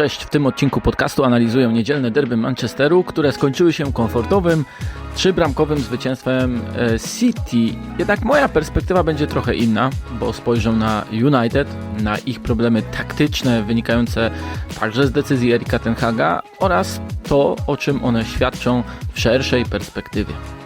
Cześć, w tym odcinku podcastu analizuję niedzielne derby Manchesteru, które skończyły się komfortowym, trzybramkowym zwycięstwem e, City. Jednak moja perspektywa będzie trochę inna, bo spojrzę na United, na ich problemy taktyczne wynikające także z decyzji Erika Tenhaga oraz to, o czym one świadczą w szerszej perspektywie.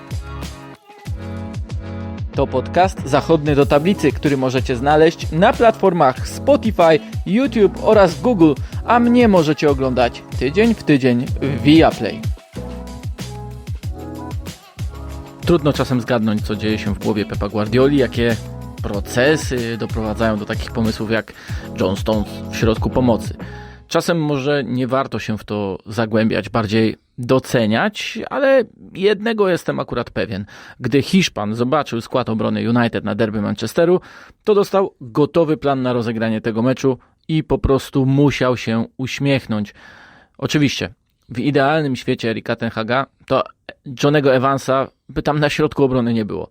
To podcast zachodny do tablicy, który możecie znaleźć na platformach Spotify, YouTube oraz Google, a mnie możecie oglądać tydzień w tydzień w Viaplay. Trudno czasem zgadnąć, co dzieje się w głowie Pepa Guardioli, jakie procesy doprowadzają do takich pomysłów jak John Stones w środku pomocy. Czasem może nie warto się w to zagłębiać, bardziej doceniać, ale jednego jestem akurat pewien. Gdy Hiszpan zobaczył skład obrony United na derby Manchesteru, to dostał gotowy plan na rozegranie tego meczu i po prostu musiał się uśmiechnąć. Oczywiście, w idealnym świecie Erika Tenhaga to Johnego Evansa by tam na środku obrony nie było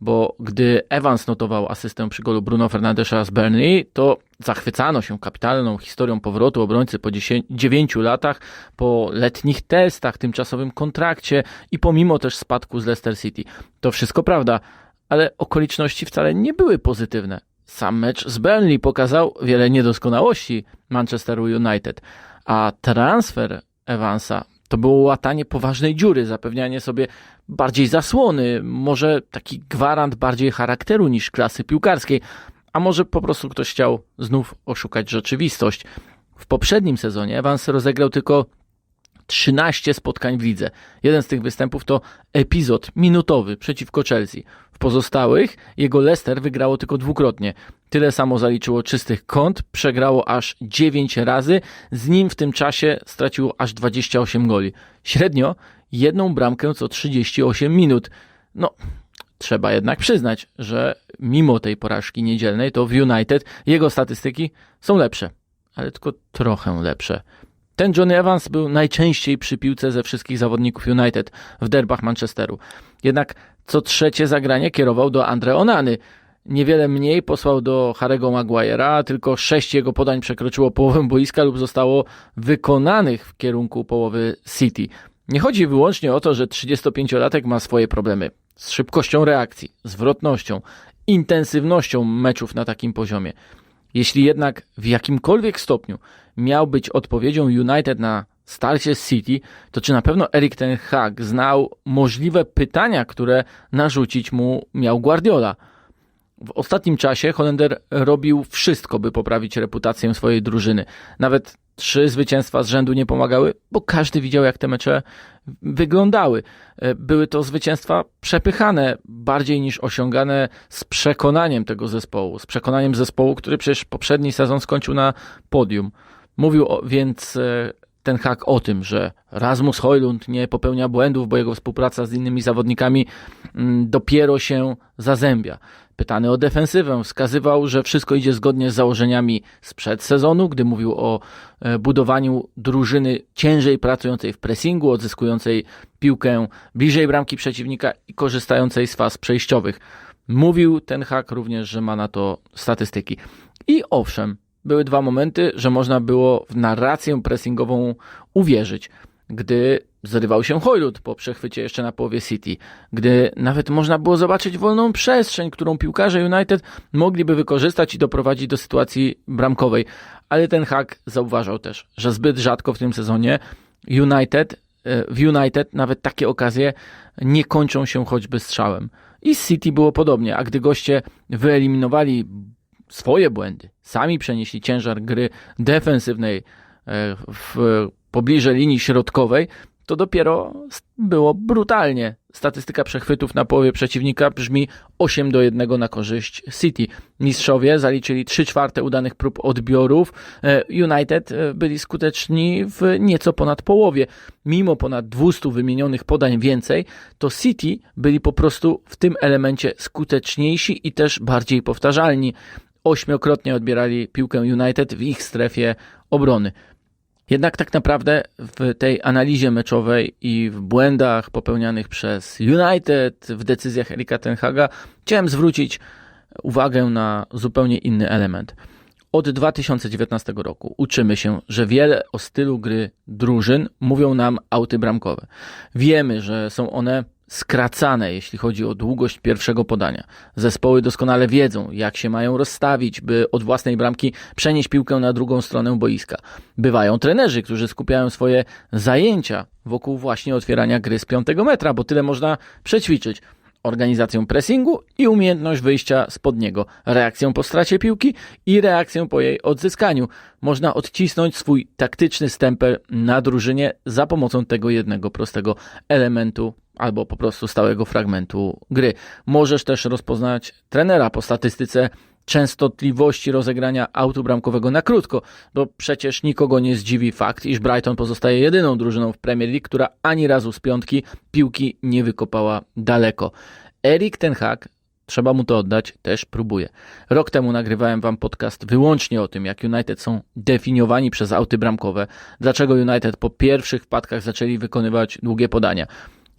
bo gdy Evans notował asystę przy golu Bruno Fernandesza z Burnley, to zachwycano się kapitalną historią powrotu obrońcy po 10, 9 latach, po letnich testach, tymczasowym kontrakcie i pomimo też spadku z Leicester City. To wszystko prawda, ale okoliczności wcale nie były pozytywne. Sam mecz z Burnley pokazał wiele niedoskonałości Manchesteru United, a transfer Evansa to było łatanie poważnej dziury, zapewnianie sobie bardziej zasłony, może taki gwarant bardziej charakteru niż klasy piłkarskiej, a może po prostu ktoś chciał znów oszukać rzeczywistość. W poprzednim sezonie Evans rozegrał tylko 13 spotkań w lidze. Jeden z tych występów to epizod minutowy przeciwko Chelsea. W pozostałych jego Leicester wygrało tylko dwukrotnie. Tyle samo zaliczyło czystych kąt, przegrało aż 9 razy, z nim w tym czasie straciło aż 28 goli. Średnio jedną bramkę co 38 minut. No, trzeba jednak przyznać, że mimo tej porażki niedzielnej, to w United jego statystyki są lepsze, ale tylko trochę lepsze. Ten Johnny Evans był najczęściej przy piłce ze wszystkich zawodników United w derbach Manchesteru. Jednak co trzecie zagranie kierował do Andre Onany. Niewiele mniej posłał do Harego Maguire'a, tylko sześć jego podań przekroczyło połowę boiska lub zostało wykonanych w kierunku połowy City. Nie chodzi wyłącznie o to, że 35-latek ma swoje problemy z szybkością reakcji, zwrotnością, intensywnością meczów na takim poziomie. Jeśli jednak w jakimkolwiek stopniu miał być odpowiedzią United na starcie z City, to czy na pewno Erik ten Hag znał możliwe pytania, które narzucić mu miał Guardiola? W ostatnim czasie Holender robił wszystko, by poprawić reputację swojej drużyny. Nawet trzy zwycięstwa z rzędu nie pomagały, bo każdy widział, jak te mecze wyglądały. Były to zwycięstwa przepychane bardziej niż osiągane z przekonaniem tego zespołu, z przekonaniem zespołu, który przecież poprzedni sezon skończył na podium. Mówił więc e, ten hak o tym, że Rasmus Hojlund nie popełnia błędów, bo jego współpraca z innymi zawodnikami mm, dopiero się zazębia. Pytany o defensywę, wskazywał, że wszystko idzie zgodnie z założeniami sprzed sezonu, gdy mówił o e, budowaniu drużyny ciężej pracującej w pressingu, odzyskującej piłkę bliżej bramki przeciwnika i korzystającej z faz przejściowych. Mówił ten hak również, że ma na to statystyki. I owszem, były dwa momenty, że można było w narrację pressingową uwierzyć. Gdy zrywał się Hojlut po przechwycie jeszcze na połowie City, gdy nawet można było zobaczyć wolną przestrzeń, którą piłkarze United mogliby wykorzystać i doprowadzić do sytuacji bramkowej. Ale ten hak zauważał też, że zbyt rzadko w tym sezonie United, e, w United nawet takie okazje nie kończą się choćby strzałem. I z City było podobnie, a gdy goście wyeliminowali swoje błędy, sami przenieśli ciężar gry defensywnej e, w pobliże linii środkowej, to dopiero było brutalnie. Statystyka przechwytów na połowie przeciwnika brzmi 8 do 1 na korzyść City. Mistrzowie zaliczyli 3 czwarte udanych prób odbiorów. E, United e, byli skuteczni w nieco ponad połowie. Mimo ponad 200 wymienionych podań więcej, to City byli po prostu w tym elemencie skuteczniejsi i też bardziej powtarzalni ośmiokrotnie odbierali piłkę United w ich strefie obrony. Jednak tak naprawdę w tej analizie meczowej i w błędach popełnianych przez United, w decyzjach Erika Tenhaga, chciałem zwrócić uwagę na zupełnie inny element. Od 2019 roku uczymy się, że wiele o stylu gry drużyn mówią nam auty bramkowe. Wiemy, że są one skracane, jeśli chodzi o długość pierwszego podania. Zespoły doskonale wiedzą, jak się mają rozstawić, by od własnej bramki przenieść piłkę na drugą stronę boiska. Bywają trenerzy, którzy skupiają swoje zajęcia wokół właśnie otwierania gry z piątego metra, bo tyle można przećwiczyć organizacją pressingu i umiejętność wyjścia spod niego, reakcją po stracie piłki i reakcją po jej odzyskaniu. Można odcisnąć swój taktyczny stempel na drużynie za pomocą tego jednego prostego elementu albo po prostu stałego fragmentu gry. Możesz też rozpoznać trenera po statystyce częstotliwości rozegrania autu bramkowego na krótko, bo przecież nikogo nie zdziwi fakt, iż Brighton pozostaje jedyną drużyną w Premier League, która ani razu z piątki piłki nie wykopała daleko. Erik Ten Hag, trzeba mu to oddać, też próbuje. Rok temu nagrywałem wam podcast wyłącznie o tym, jak United są definiowani przez auty bramkowe, dlaczego United po pierwszych wpadkach zaczęli wykonywać długie podania.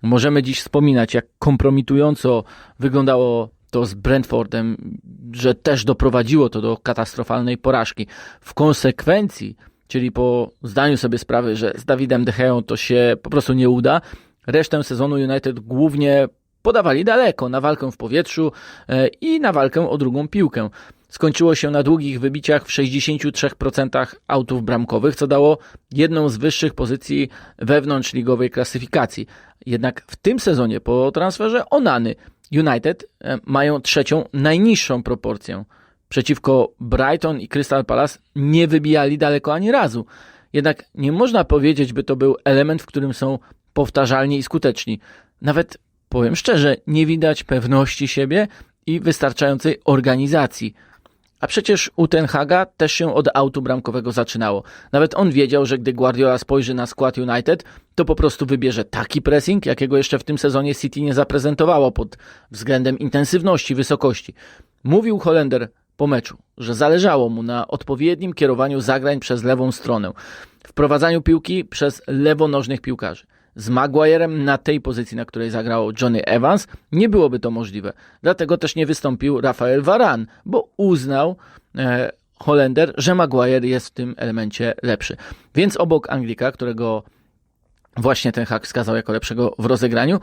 Możemy dziś wspominać, jak kompromitująco wyglądało to z Brentfordem, że też doprowadziło to do katastrofalnej porażki. W konsekwencji, czyli po zdaniu sobie sprawy, że z Dawidem De Geą to się po prostu nie uda, resztę sezonu United głównie podawali daleko na walkę w powietrzu e, i na walkę o drugą piłkę. Skończyło się na długich wybiciach w 63% autów bramkowych, co dało jedną z wyższych pozycji wewnątrzligowej klasyfikacji. Jednak w tym sezonie po transferze Onany United e, mają trzecią najniższą proporcję. Przeciwko Brighton i Crystal Palace nie wybijali daleko ani razu. Jednak nie można powiedzieć, by to był element, w którym są powtarzalni i skuteczni. Nawet powiem szczerze, nie widać pewności siebie i wystarczającej organizacji. A przecież u Ten Haga też się od autu bramkowego zaczynało. Nawet on wiedział, że gdy Guardiola spojrzy na skład United, to po prostu wybierze taki pressing, jakiego jeszcze w tym sezonie City nie zaprezentowało pod względem intensywności, wysokości. Mówił Holender po meczu, że zależało mu na odpowiednim kierowaniu zagrań przez lewą stronę, wprowadzaniu piłki przez lewonożnych piłkarzy z Maguirem na tej pozycji, na której zagrał Johnny Evans, nie byłoby to możliwe. Dlatego też nie wystąpił Rafael Varane, bo uznał e, Holender, że Maguire jest w tym elemencie lepszy. Więc obok Anglika, którego właśnie ten hak wskazał jako lepszego w rozegraniu,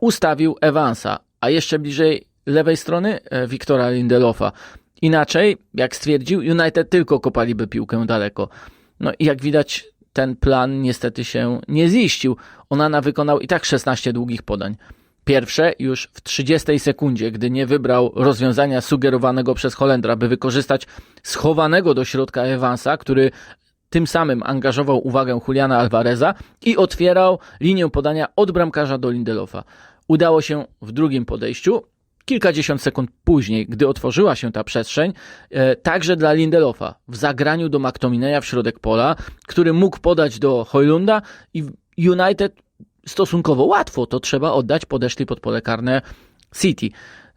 ustawił Evansa, a jeszcze bliżej lewej strony e, Wiktora Lindelofa. Inaczej, jak stwierdził, United tylko kopaliby piłkę daleko. No i jak widać, ten plan niestety się nie ziścił. Onana wykonał i tak 16 długich podań. Pierwsze już w 30 sekundzie, gdy nie wybrał rozwiązania sugerowanego przez Holendra, by wykorzystać schowanego do środka Evansa, który tym samym angażował uwagę Juliana Alvareza i otwierał linię podania od bramkarza do Lindelofa. Udało się w drugim podejściu, kilkadziesiąt sekund później, gdy otworzyła się ta przestrzeń, e, także dla Lindelofa w zagraniu do McTominaya w środek pola, który mógł podać do Hojlunda i United stosunkowo łatwo, to trzeba oddać, podeszli pod pole karne City.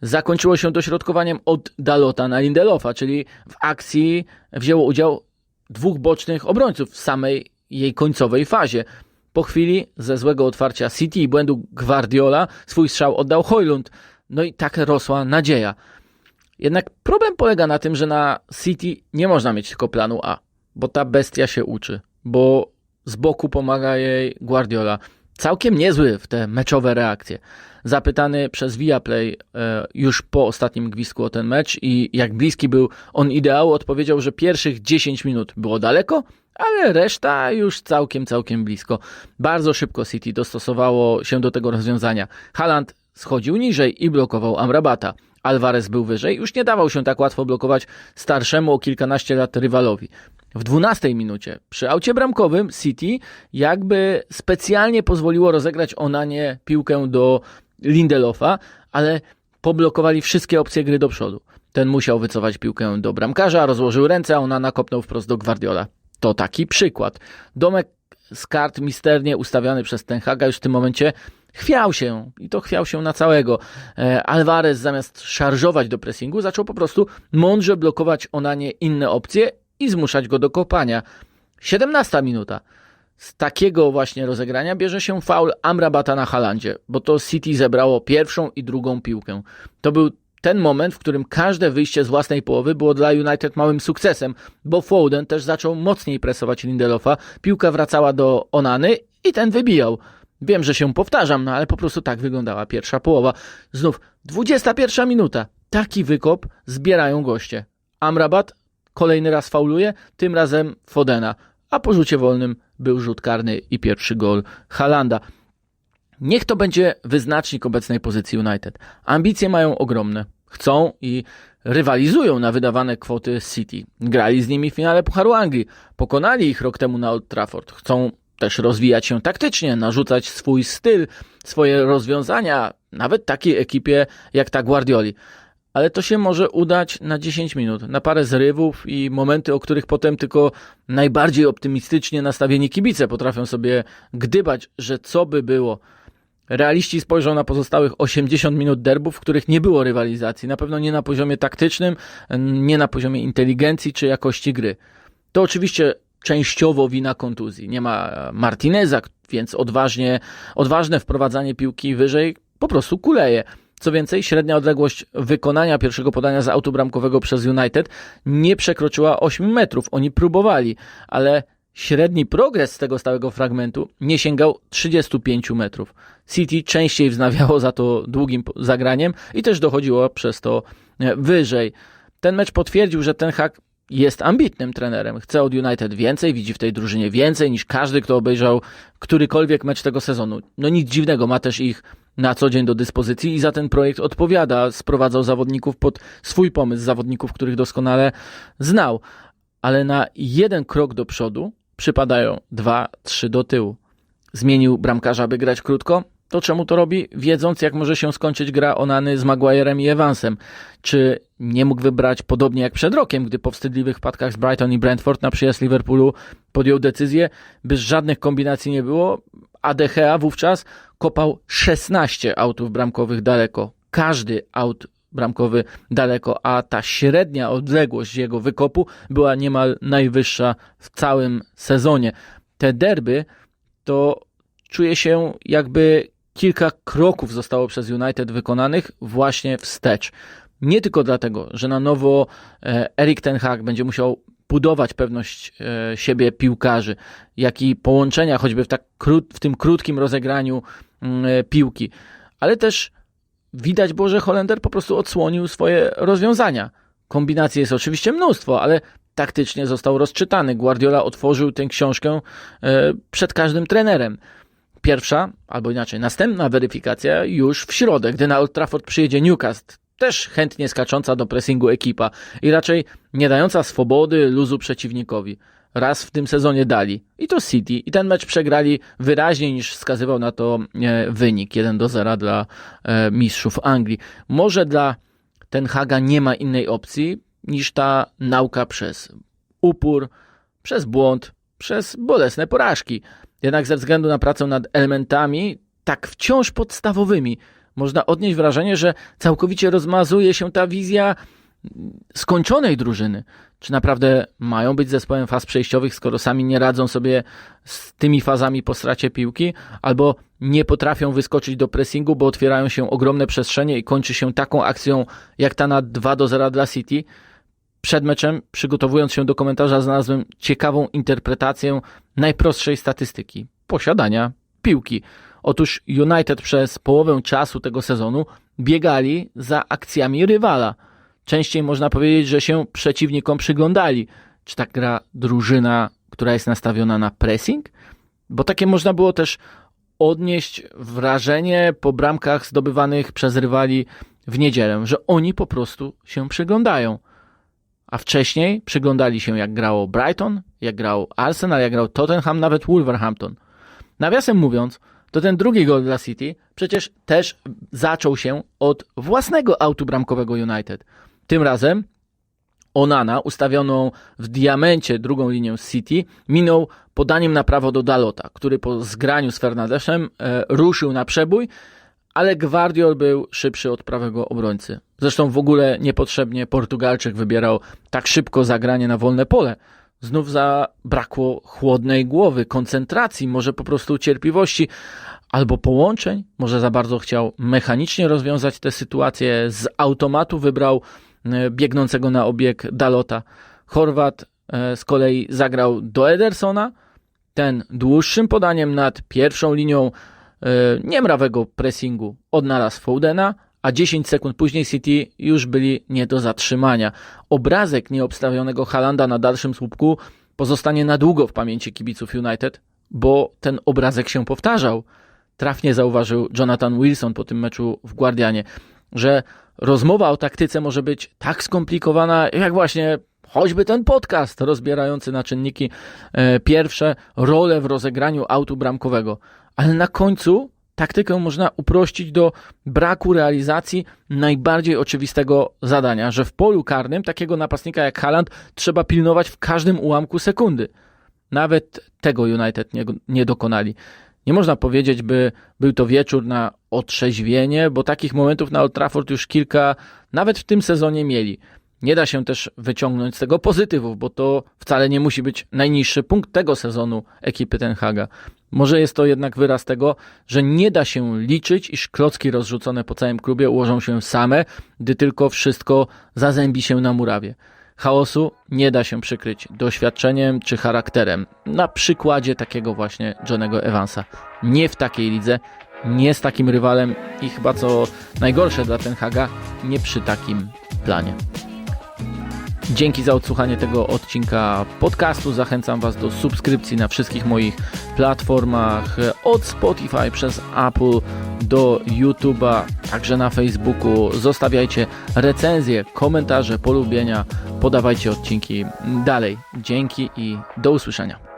Zakończyło się dośrodkowaniem od Dalota na Lindelofa, czyli w akcji wzięło udział dwóch bocznych obrońców w samej jej końcowej fazie. Po chwili ze złego otwarcia City i błędu Guardiola swój strzał oddał Hojlund. No i tak rosła nadzieja. Jednak problem polega na tym, że na City nie można mieć tylko planu A, bo ta bestia się uczy, bo z boku pomaga jej Guardiola. Całkiem niezły w te meczowe reakcje. Zapytany przez Viaplay e, już po ostatnim gwizdku o ten mecz i jak bliski był on ideału, odpowiedział, że pierwszych 10 minut było daleko, ale reszta już całkiem, całkiem blisko. Bardzo szybko City dostosowało się do tego rozwiązania. Haaland schodził niżej i blokował Amrabata. Alvarez był wyżej, już nie dawał się tak łatwo blokować starszemu o kilkanaście lat rywalowi. W 12 minucie przy aucie bramkowym City jakby specjalnie pozwoliło rozegrać Onanie piłkę do Lindelofa, ale poblokowali wszystkie opcje gry do przodu. Ten musiał wycofać piłkę do bramkarza, rozłożył ręce, a ona nakopnął wprost do Guardiola. To taki przykład. Domek z kart misternie ustawiony przez Ten Haga już w tym momencie chwiał się i to chwiał się na całego. E, Alvarez zamiast szarżować do pressingu zaczął po prostu mądrze blokować Onanie inne opcje i zmuszać go do kopania. 17 minuta. Z takiego właśnie rozegrania bierze się faul Amrabata na Halandzie, bo to City zebrało pierwszą i drugą piłkę. To był ten moment, w którym każde wyjście z własnej połowy było dla United małym sukcesem, bo Foden też zaczął mocniej presować Lindelofa, piłka wracała do Onany i ten wybijał. Wiem, że się powtarzam, no ale po prostu tak wyglądała pierwsza połowa. Znów 21 minuta. Taki wykop zbierają goście. Amrabat kolejny raz fauluje, tym razem Fodena, a po rzucie wolnym był rzut karny i pierwszy gol Halanda. Niech to będzie wyznacznik obecnej pozycji United. Ambicje mają ogromne. Chcą i rywalizują na wydawane kwoty City. Grali z nimi w finale Pucharu Anglii. Pokonali ich rok temu na Old Trafford. Chcą też rozwijać się taktycznie, narzucać swój styl, swoje rozwiązania, nawet takiej ekipie jak ta Guardioli. Ale to się może udać na 10 minut, na parę zrywów i momenty, o których potem tylko najbardziej optymistycznie nastawieni kibice potrafią sobie gdybać, że co by było. Realiści spojrzą na pozostałych 80 minut derbów, w których nie było rywalizacji. Na pewno nie na poziomie taktycznym, nie na poziomie inteligencji czy jakości gry. To oczywiście częściowo wina kontuzji. Nie ma Martineza, więc odważnie, odważne wprowadzanie piłki wyżej po prostu kuleje. Co więcej, średnia odległość wykonania pierwszego podania z autu bramkowego przez United nie przekroczyła 8 metrów. Oni próbowali, ale średni progres z tego stałego fragmentu nie sięgał 35 metrów. City częściej wznawiało za to długim zagraniem i też dochodziło przez to e, wyżej. Ten mecz potwierdził, że ten hak jest ambitnym trenerem. Chce od United więcej, widzi w tej drużynie więcej niż każdy, kto obejrzał którykolwiek mecz tego sezonu. No nic dziwnego, ma też ich na co dzień do dyspozycji i za ten projekt odpowiada. Sprowadzał zawodników pod swój pomysł, zawodników, których doskonale znał. Ale na jeden krok do przodu przypadają dwa, trzy do tyłu. Zmienił bramkarza, by grać krótko? To czemu to robi? Wiedząc, jak może się skończyć gra Onany z Maguirem i Evansem. Czy nie mógł wybrać podobnie jak przed rokiem, gdy po wstydliwych wpadkach z Brighton i Brentford na przyjazd Liverpoolu podjął decyzję, by żadnych kombinacji nie było, a De Gea wówczas kopał 16 autów bramkowych daleko. Każdy aut bramkowy daleko, a ta średnia odległość jego wykopu była niemal najwyższa w całym sezonie. Te derby to czuje się jakby kilka kroków zostało przez United wykonanych właśnie wstecz. Nie tylko dlatego, że na nowo e, Erik Ten Hag będzie musiał budować pewność e, siebie piłkarzy, jak i połączenia choćby w, tak krót, w tym krótkim rozegraniu mm, e, piłki, ale też widać było, że Holender po prostu odsłonił swoje rozwiązania. Kombinacji jest oczywiście mnóstwo, ale taktycznie został rozczytany. Guardiola otworzył tę książkę przed każdym trenerem. Pierwsza, albo inaczej, następna weryfikacja już w środę, gdy na Old Trafford przyjedzie Newcastle, też chętnie skacząca do pressingu ekipa i raczej nie dająca swobody, luzu przeciwnikowi. Raz w tym sezonie dali. I to City. I ten mecz przegrali wyraźniej niż wskazywał na to e, wynik. 1 do 0 dla e, mistrzów Anglii. Może dla Ten Haga nie ma innej opcji niż ta nauka przez upór, przez błąd, przez bolesne porażki. Jednak ze względu na pracę nad elementami, tak wciąż podstawowymi, można odnieść wrażenie, że całkowicie rozmazuje się ta wizja skończonej drużyny. Czy naprawdę mają być zespołem faz przejściowych, skoro sami nie radzą sobie z tymi fazami po stracie piłki, albo nie potrafią wyskoczyć do pressingu, bo otwierają się ogromne przestrzenie i kończy się taką akcją jak ta na 2 do 0 dla City? Przed meczem, przygotowując się do komentarza, znalazłem ciekawą interpretację najprostszej statystyki posiadania piłki. Otóż United przez połowę czasu tego sezonu biegali za akcjami rywala. Częściej można powiedzieć, że się przeciwnikom przyglądali. Czy tak gra drużyna, która jest nastawiona na pressing? Bo takie można było też odnieść wrażenie po bramkach zdobywanych przez rywali w niedzielę, że oni po prostu się przyglądają. A wcześniej przyglądali się, jak grało Brighton, jak grał Arsenal, jak grał Tottenham, nawet Wolverhampton. Nawiasem mówiąc, to ten drugi gol dla City przecież też zaczął się od własnego autu bramkowego United. Tym razem Onana, ustawioną w diamencie drugą linię City, minął podaniem na prawo do Dalota, który po zgraniu z Fernandeszem e, ruszył na przebój, ale Gwardiol był szybszy od prawego obrońcy. Zresztą w ogóle niepotrzebnie Portugalczyk wybierał tak szybko zagranie na wolne pole. Znów zabrakło chłodnej głowy, koncentracji, może po prostu cierpliwości, albo połączeń, może za bardzo chciał mechanicznie rozwiązać tę sytuację, z automatu wybrał biegnącego na obieg Dalota. Chorwat e, z kolei zagrał do Edersona, ten dłuższym podaniem nad pierwszą linią e, niemrawego pressingu odnalazł Foudena, a 10 sekund później City już byli nie do zatrzymania. Obrazek nieobstawionego Halanda na dalszym słupku pozostanie na długo w pamięci kibiców United, bo ten obrazek się powtarzał. Trafnie zauważył Jonathan Wilson po tym meczu w Guardianie, że rozmowa o taktyce może być tak skomplikowana, jak właśnie choćby ten podcast rozbierający na czynniki e, pierwsze role w rozegraniu autu bramkowego. Ale na końcu taktykę można uprościć do braku realizacji najbardziej oczywistego zadania, że w polu karnym takiego napastnika jak Haaland trzeba pilnować w każdym ułamku sekundy. Nawet tego United nie, nie dokonali. Nie można powiedzieć, by był to wieczór na otrzeźwienie, bo takich momentów na Old Trafford już kilka, nawet w tym sezonie mieli. Nie da się też wyciągnąć z tego pozytywów, bo to wcale nie musi być najniższy punkt tego sezonu ekipy Ten Haga. Może jest to jednak wyraz tego, że nie da się liczyć, iż klocki rozrzucone po całym klubie ułożą się same, gdy tylko wszystko zazębi się na murawie. Chaosu nie da się przykryć doświadczeniem czy charakterem. Na przykładzie takiego właśnie Johnego Evansa. Nie w takiej lidze, nie z takim rywalem i chyba co najgorsze dla Ten Haga, nie przy takim planie. Dzięki za odsłuchanie tego odcinka podcastu. Zachęcam Was do subskrypcji na wszystkich moich platformach od Spotify przez Apple do YouTube'a, także na Facebooku. Zostawiajcie recenzje, komentarze, polubienia, podawajcie odcinki dalej. Dzięki i do usłyszenia.